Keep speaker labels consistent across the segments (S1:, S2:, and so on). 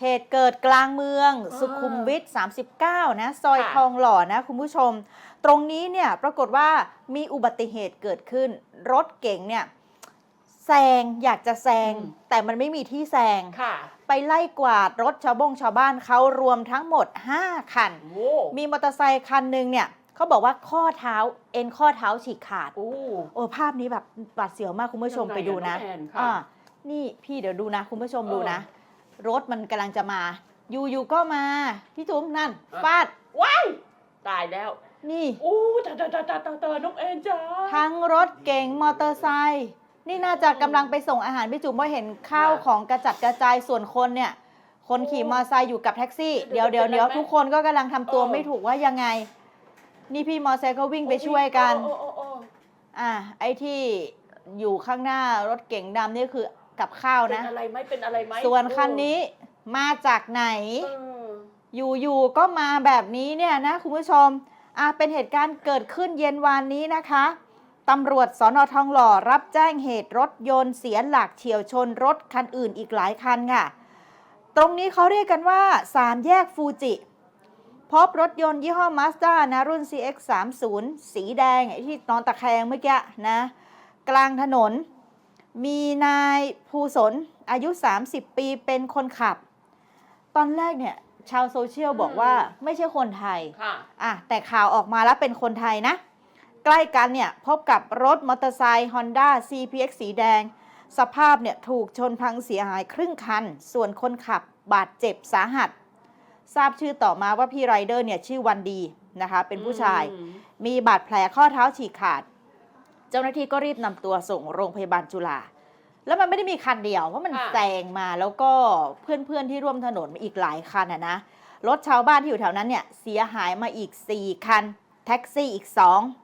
S1: เหตุเกิดกลางเมือง
S2: อ่า
S1: สุขุมวิท 39 นะซอย
S2: ค่ะ
S1: ทองหล่อนะคุณผู้ชม ตรงนี้เนี่ยปรากฏว่ามีอุบัติเหตุเกิดขึ้น รถเก๋งเนี่ยแซงอยากจะแซง แต่มันไม่มีที่แซง
S2: ค่ะ
S1: ไปไล่กวาดรถชาวบงชาวบ้านเขารวมทั้งหมด 5 คัน
S2: โอ้
S1: มีมอเตอร์ไซคันหนึ่งเนี่ยเขาบอกว่าข้อเท้าเอ็นข้อเท้าฉีกขาด
S2: โอ้
S1: โอ้ภาพนี้แบบบาดเสียวมากคุณผู้ชม
S2: ยังไง
S1: ไปดูนะ
S2: อะน้องแอนค่ะ
S1: อ่านี่พี่เดี๋ยวดูนะ คุณผู้ชม
S2: เออ
S1: ดูนะ รถมันกำลังจะมาอยู่ๆก็มา พี่จุ๋มนั่น
S2: เออ
S1: ฟาด
S2: ว้ายตายแล้ว
S1: นี่
S2: โอ้ตายตายตายตายตายตายน้องแอนจ้า
S1: ทั้งรถเก๋งมอเตอร์ไซค์นี่น่าจะกำลังไปส่งอาหารพี่จุ๋มว่าเห็นข้าวของกระจัดกระจายส่วนคนเนี่ย คนขี่มอเตอร์ไซค์อยู่กับแท็กซี่เดี๋ยวเดี๋ยวเดี๋ยวทุกคนก็กำลังทำตัวไม่ถูกว่ายังไง นี่พี่มอเตอร์ไซค์ก็วิ่งไปช่วยกัน
S2: โอ้โอ้โอ้โอ้
S1: อะไอ้ที่อยู่ข้างหน้ารถเก๋งดำนี่คือ กับข้าว
S2: เป็น
S1: นะ
S2: อะไรไหมเป็นอะไรไหม
S1: ส่วนคันนี้มาจากไหน
S2: เออ
S1: อยู่ๆก็มาแบบนี้เนี่ยนะคุณผู้ชมอะเป็นเหตุการณ์เกิดขึ้นเย็นวานนี้นะคะตำรวจสอนอทองหล่อรับแจ้งเหตุรถยนต์เสียหลักเฉียวชนรถคันอื่นอีกหลายคันค่ะ ตรงนี้เขาเรียกกันว่า3แยกฟูจิ พบรถยนต์ยี่ห้อ Mazda นะรุ่น CX30 สีแดงไอ้ที่นอนตะแคงเมื่อกี้นะ กลางถนน มีนายภูสนอายุ 30 ปีเป็นคนขับ ตอนแรกเนี่ยชาวโซเชียลบอกว่าไม่ใช่คนไทย
S2: ค่ะ
S1: อะแต่ข่าวออกมาแล้วเป็นคนไทยนะ ใกล้กันเนี่ยพบกับรถมอเตอร์ไซค์ Honda CPX สีแดง สภาพเนี่ยถูกชนพังเสียหายครึ่งคัน ส่วนคนขับบาดเจ็บสาหัส ทราบชื่อต่อมาว่าพี่ไรเดอร์เนี่ยชื่อวันดีนะคะ เป็นผู้ชาย
S2: อืม
S1: มีบาดแผลข้อเท้าฉีกขาด เจ้าหน้าที่ก็รีบนำตัวส่งโรงพยาบาลจุฬาแล้วมันไม่ได้มีคันเดียวเพราะมัน
S2: ค่ะ
S1: แซงมาแล้วก็เพื่อนๆที่ร่วมถนนมาอีกหลายคันอะนะรถชาวบ้านที่อยู่แถวนั้นเนี่ยเสียหายมาอีก 4 คัน แท็กซี่อีก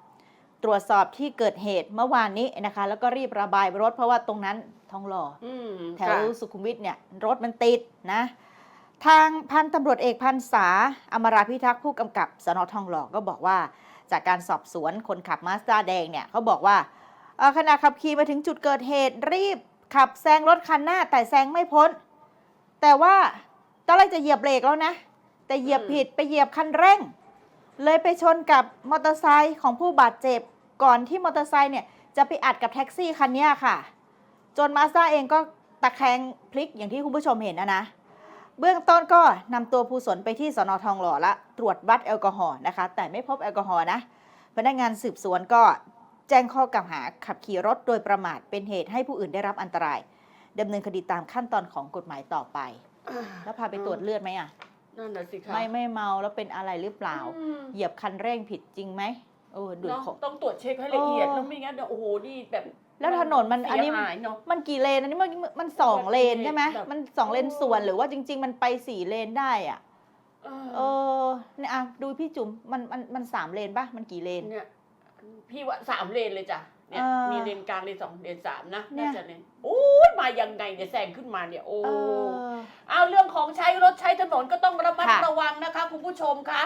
S1: 2 ตรวจสอบที่เกิดเหตุเมื่อวานนี้นะคะ แล้วก็รีบระบายรถเพราะว่าตรงนั้นทองหล่อ
S2: อืม
S1: แถว
S2: ค่ะ
S1: สุขุมวิทเนี่ยรถมันติดนะ ทางพันตำรวจเอกพันษาอมราพิทักษ์ผู้กำกับสนทองหล่อก็บอกว่า จากการสอบสวนคนขับมาสด้าแดงเนี่ยเขาบอกว่าเอ่อขณะขับขี่มาถึงจุดเกิดเหตุรีบขับแซงรถคันหน้าแต่แซงไม่พ้น แต่ว่าตอนแรกจะเหยียบเบรกแล้วนะ แต่เหยียบผิดไปเหยียบคันเร่ง เลยไปชนกับมอเตอร์ไซค์ของผู้บาดเจ็บก่อนที่มอเตอร์ไซค์เนี่ยจะไปอัดกับแท็กซี่คันเนี้ยค่ะ จนมาสด้าเองก็ตะแคงพลิกอย่างที่คุณผู้ชมเห็นนะนะ เบื้องต้นก็นำตัวผู้สนไปที่สนทองหล่อละตรวจวัดแอลกอฮอล์นะคะ แต่ไม่พบแอลกอฮอล์นะ พนักงานสืบสวนก็แจ้งข้อกล่าวหาขับขี่รถโดยประมาทเป็นเหตุให้ผู้อื่นได้รับอันตรายดำเนินคดีตามขั้นตอนของกฎหมายต่อไป
S2: อ่า
S1: แล้วพาไปตรวจเลือดไหมอะ
S2: นั่นน่ะสิคะ
S1: ไม่ไม่เมาแล้วเป็นอะไรหรือเปล่า
S2: อืม
S1: เหยียบคันเร่งผิดจริงไหม เออดู
S2: เนอะ
S1: ของ
S2: ต้องตรวจเช็คให้ละเอียด
S1: เออ
S2: แล้วไม่งั้นเดี๋ยวโอ้โหนี่แบบ
S1: แล้วถนนมันอันนี้
S2: เสียหายเนาะ
S1: มันกี่เลนอันนี้มันมันสองเลนใช่ไหม
S2: แบบ
S1: มันสองเลนส่วนหรือว่าจริง ๆ มันไปสี่เลนได้อะ
S2: เอ
S1: เออเนี่ยอะดูพี่จุ๋มมันมันมันสามเลนปะมันกี่เลน
S2: เนี่ยพี่ว่าสามเลนเลยจ้ะเนี่ย
S1: เออ
S2: มีเลนกลางเลนสองเลนสามนะ
S1: เนี่ย
S2: น่าจะเลนโอ้ยมายังไงเนี่ยแซงขึ้นมาเนี่ยโอ้
S1: เออ
S2: เอาเรื่องของใช้รถใช้ถนนก็ต้องระมัด
S1: ค่ะ
S2: ระวังนะคะคุณผู้ชมคะ